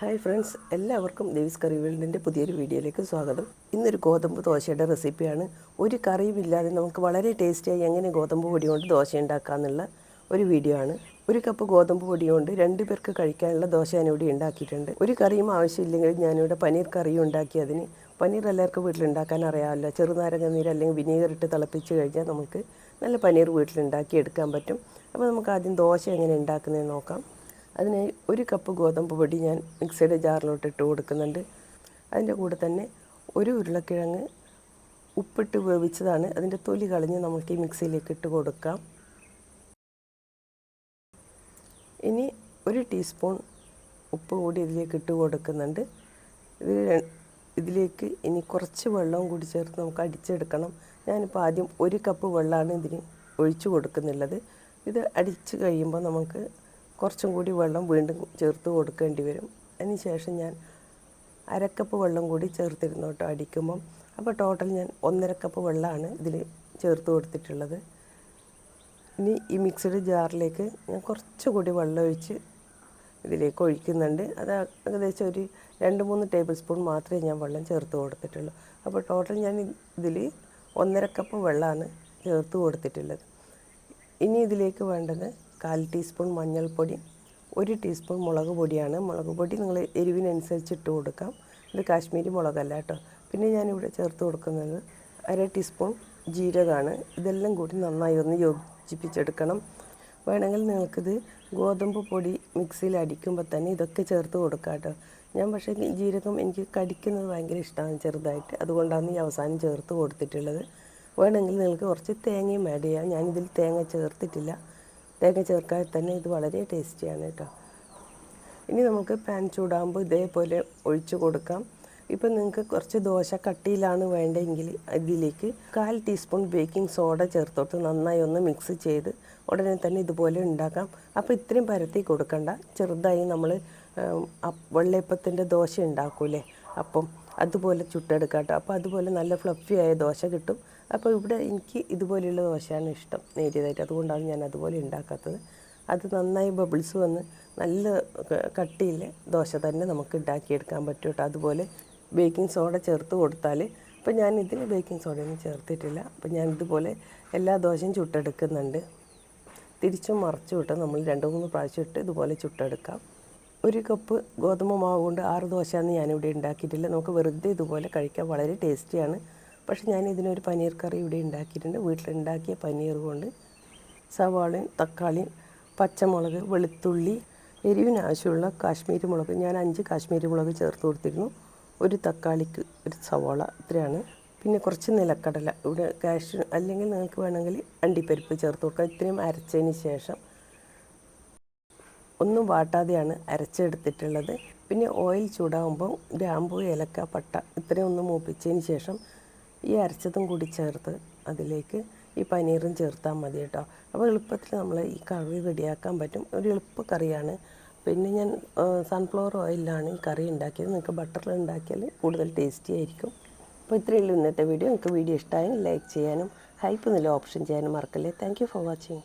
Hi friends എല്ലാവർക്കും ദേവിസ് കറി വേൾഡിന്റെ പുതിയൊരു വീഡിയോയിലേക്ക് സ്വാഗതം. ഇന്നൊരു ഗോതമ്പ് ദോശയുടെ റെസിപ്പിയാണ്. ഒരു കറിയും ഇല്ലാതെ നമുക്ക് വളരെ ടേസ്റ്റിയായി എങ്ങനെ ഗോതമ്പ് പൊടി കൊണ്ട് ദോശ ഉണ്ടാക്കാമെന്നുള്ള ഒരു വീഡിയോ ആണ്. ഒരു കപ്പ് ഗോതമ്പ് പൊടി കൊണ്ട് രണ്ട് പേർക്ക് കഴിക്കാനുള്ള ദോശ ഞാനിവിടെ ഉണ്ടാക്കിയിട്ടുണ്ട്. ഒരു കറിയും ആവശ്യമില്ലെങ്കിൽ ഞാനിവിടെ പനീർ കറിയും ഉണ്ടാക്കി അതിന്. പനീർ എല്ലാവർക്കും വീട്ടിലുണ്ടാക്കാൻ അറിയാമല്ലോ. ചെറുനാരങ്ങ നീര് അല്ലെങ്കിൽ വിനീഗർ ഇട്ട് തിളപ്പിച്ച് കഴിഞ്ഞാൽ നമുക്ക് നല്ല പനീർ വീട്ടിലുണ്ടാക്കി എടുക്കാൻ പറ്റും. അപ്പോൾ നമുക്ക് ആദ്യം ദോശ എങ്ങനെ ഉണ്ടാക്കുന്നതെന്ന് നോക്കാം. അതിന് ഒരു കപ്പ് ഗോതമ്പ് പൊടി ഞാൻ മിക്സിയുടെ ജാറിലോട്ട് ഇട്ട് കൊടുക്കുന്നുണ്ട്. അതിന്റെ കൂടെ തന്നെ ഒരു ഉരുളക്കിഴങ്ങ് ഉപ്പിട്ട് വേവിച്ചതാണ്. അതിന്റെ തൊലി കളഞ്ഞ് നമുക്ക് ഈ മിക്സിയിലേക്ക് ഇട്ട് കൊടുക്കാം. ഇനി ഒരു ടീസ്പൂൺ ഉപ്പ് കൂടി ഇതിലേക്ക് ഇട്ട് കൊടുക്കുന്നുണ്ട്. ഇതിൽ ഇതിലേക്ക് ഇനി കുറച്ച് വെള്ളവും കൂടി ചേർത്ത് നമുക്ക് അടിച്ചെടുക്കണം. ഞാനിപ്പോൾ ആദ്യം ഒരു കപ്പ് വെള്ളമാണ് ഇതിന് ഒഴിച്ചു കൊടുക്കുന്നുള്ളത്. ഇത് അടിച്ച് കഴിയുമ്പോൾ നമുക്ക് കുറച്ചും കൂടി വെള്ളം വീണ്ടും ചേർത്ത് കൊടുക്കേണ്ടി വരും. അതിന് ശേഷം ഞാൻ അരക്കപ്പ് വെള്ളം കൂടി ചേർത്തിരുന്നു കേട്ടോ അടിക്കുമ്പം. അപ്പോൾ ടോട്ടൽ ഞാൻ ഒന്നര കപ്പ് വെള്ളമാണ് ഇതിൽ ചേർത്ത് കൊടുത്തിട്ടുള്ളത്. ഇനി ഈ മിക്സഡ് ജാറിലേക്ക് ഞാൻ കുറച്ചുകൂടി വെള്ളം ഒഴിച്ച് ഇതിലേക്ക് ഒഴിക്കുന്നുണ്ട്. അത് ഏകദേശം ഒരു രണ്ട് മൂന്ന് ടേബിൾ സ്പൂൺ മാത്രമേ ഞാൻ വെള്ളം ചേർത്ത് കൊടുത്തിട്ടുള്ളൂ. അപ്പോൾ ടോട്ടൽ ഞാൻ ഇതിൽ ഒന്നര കപ്പ് വെള്ളമാണ് ചേർത്ത് കൊടുത്തിട്ടുള്ളത്. ഇനി ഇതിലേക്ക് വേണ്ടത് കാൽ ടീസ്പൂൺ മഞ്ഞൾപ്പൊടി ഒരു ടീസ്പൂൺ മുളക് പൊടിയാണ്. മുളക് പൊടി നിങ്ങൾ എരിവിനനുസരിച്ച് ഇട്ട് കൊടുക്കാം. ഇത് കാശ്മീരി മുളകല്ല കേട്ടോ. പിന്നെ ഞാനിവിടെ ചേർത്ത് കൊടുക്കുന്നത് അര ടീസ്പൂൺ ജീരകമാണ്. ഇതെല്ലാം കൂടി നന്നായി ഒന്ന് യോജിപ്പിച്ചെടുക്കണം. വേണമെങ്കിൽ നിങ്ങൾക്കിത് ഗോതമ്പ് പൊടി മിക്സിയിൽ അടിക്കുമ്പോൾ തന്നെ ഇതൊക്കെ ചേർത്ത് കൊടുക്കാം കേട്ടോ. ഞാൻ പക്ഷേ ജീരകം എനിക്ക് കടിക്കുന്നത് ഭയങ്കര ഇഷ്ടമാണ് ചെറുതായിട്ട്. അതുകൊണ്ടാണ് ഈ അവസാനം ചേർത്ത് കൊടുത്തിട്ടുള്ളത്. വേണമെങ്കിൽ നിങ്ങൾക്ക് കുറച്ച് തേങ്ങയും ആഡ് ചെയ്യാം. ഞാനിതിൽ തേങ്ങ ചേർത്തിട്ടില്ല. തേങ്ങ ചേർക്കാതെ തന്നെ ഇത് വളരെ ടേസ്റ്റിയാണ് കേട്ടോ. ഇനി നമുക്ക് പാൻ ചൂടാകുമ്പോൾ ഇതേപോലെ ഒഴിച്ചു കൊടുക്കാം. ഇപ്പം നിങ്ങൾക്ക് കുറച്ച് ദോശ കട്ടിയിലാണ് വേണ്ടതെങ്കിൽ ഇതിലേക്ക് കാൽ ടീസ്പൂൺ ബേക്കിംഗ് സോഡ ചേർത്തോട്ട് നന്നായി ഒന്ന് മിക്സ് ചെയ്ത് ഉടനെ തന്നെ ഇതുപോലെ ഉണ്ടാക്കാം. അപ്പോൾ ഇത്രയും പരത്തി കൊടുക്കണ്ട. ചെറുതായി നമ്മൾ വെള്ളയപ്പത്തിന്റെ ദോശ ഉണ്ടാക്കൂലേ? അപ്പം അതുപോലെ ചുട്ടെടുക്കാം കേട്ടോ അപ്പോൾ അതുപോലെ നല്ല ഫ്ലഫി ആയ ദോശ കിട്ടും. അപ്പോൾ ഇവിടെ എനിക്ക് ഇതുപോലെയുള്ള ദോശയാണ് ഇഷ്ടം നേരിയതായിട്ട്. അതുകൊണ്ടാണ് ഞാൻ അതുപോലെ ഉണ്ടാക്കാത്തത്. അത് നന്നായി ബബിൾസ് വന്ന് നല്ല കട്ടിയിൽ ദോശ തന്നെ നമുക്ക് ഉണ്ടാക്കിയെടുക്കാൻ പറ്റും കേട്ടോ. അതുപോലെ ബേക്കിംഗ് സോഡ ചേർത്ത് കൊടുത്താൽ ഇപ്പം ഞാൻ ഇതിൽ ബേക്കിംഗ് സോഡയൊന്നും ചേർത്തിട്ടില്ല. അപ്പം ഞാൻ ഇതുപോലെ എല്ലാ ദോശയും ചുട്ടെടുക്കുന്നുണ്ട്. തിരിച്ചും മറച്ചു വിട്ട് നമ്മൾ രണ്ട് മൂന്ന് പ്രാവശ്യം ഇട്ട് ഇതുപോലെ ചുട്ടെടുക്കാം. ഒരു കപ്പ് ഗോതമ്പ് മാവ് കൊണ്ട് ആറ് ദോശയാണ് ഞാനിവിടെ ഉണ്ടാക്കിയിട്ടില്ല. നമുക്ക് വെറുതെ ഇതുപോലെ കഴിക്കാൻ വളരെ ടേസ്റ്റിയാണ്. പക്ഷേ ഞാൻ ഇതിനൊരു പനീർ കറി ഇവിടെ ഉണ്ടാക്കിയിട്ടുണ്ട്. വീട്ടിലുണ്ടാക്കിയ പനീർ കൊണ്ട് സവാളയും തക്കാളിയും പച്ചമുളക് വെളുത്തുള്ളി എരിവിന് ആവശ്യമുള്ള കാശ്മീരി മുളക്. ഞാൻ അഞ്ച് കാശ്മീരി മുളക് ചേർത്ത് കൊടുത്തിരുന്നു. ഒരു തക്കാളിക്ക് ഒരു സവാള ഇത്രയാണ്. പിന്നെ കുറച്ച് നിലക്കടല. ഇവിടെ കാഷ് അല്ലെങ്കിൽ നിങ്ങൾക്ക് വേണമെങ്കിൽ അണ്ടിപ്പരിപ്പ് ചേർത്ത് കൊടുക്കാം. ഇത്രയും അരച്ചതിന് ശേഷം ഒന്നും വാട്ടാതെയാണ് അരച്ചെടുത്തിട്ടുള്ളത്. പിന്നെ ഓയിൽ ചൂടാകുമ്പോൾ ഗ്രാമ്പു ഏലക്ക പട്ട ഇത്രയും ഒന്ന് മൂപ്പിച്ചതിന് ശേഷം ഈ അരച്ചതും കൂടി ചേർത്ത് അതിലേക്ക് ഈ പനീറും ചേർത്താൽ മതി കേട്ടോ. അപ്പോൾ എളുപ്പത്തിൽ നമ്മൾ ഈ കറി റെഡിയാക്കാൻ പറ്റും. ഒരു എളുപ്പ കറിയാണ്. പിന്നെ ഞാൻ സൺഫ്ലവർ ഓയിലാണ് ഈ കറി ഉണ്ടാക്കിയത്. നിങ്ങൾക്ക് ബട്ടറിൽ ഉണ്ടാക്കിയാൽ കൂടുതൽ ടേസ്റ്റി ആയിരിക്കും. അപ്പോൾ ഇത്രയേ ഉള്ളൂ ഇന്നത്തെ വീഡിയോ നിങ്ങൾക്ക് വീഡിയോ ഇഷ്ടമായാലും ലൈക്ക് ചെയ്യാനും ഹൈപ്പ് എന്നുള്ള ഓപ്ഷൻ ചെയ്യാനും മറക്കല്ലേ. Thank for watching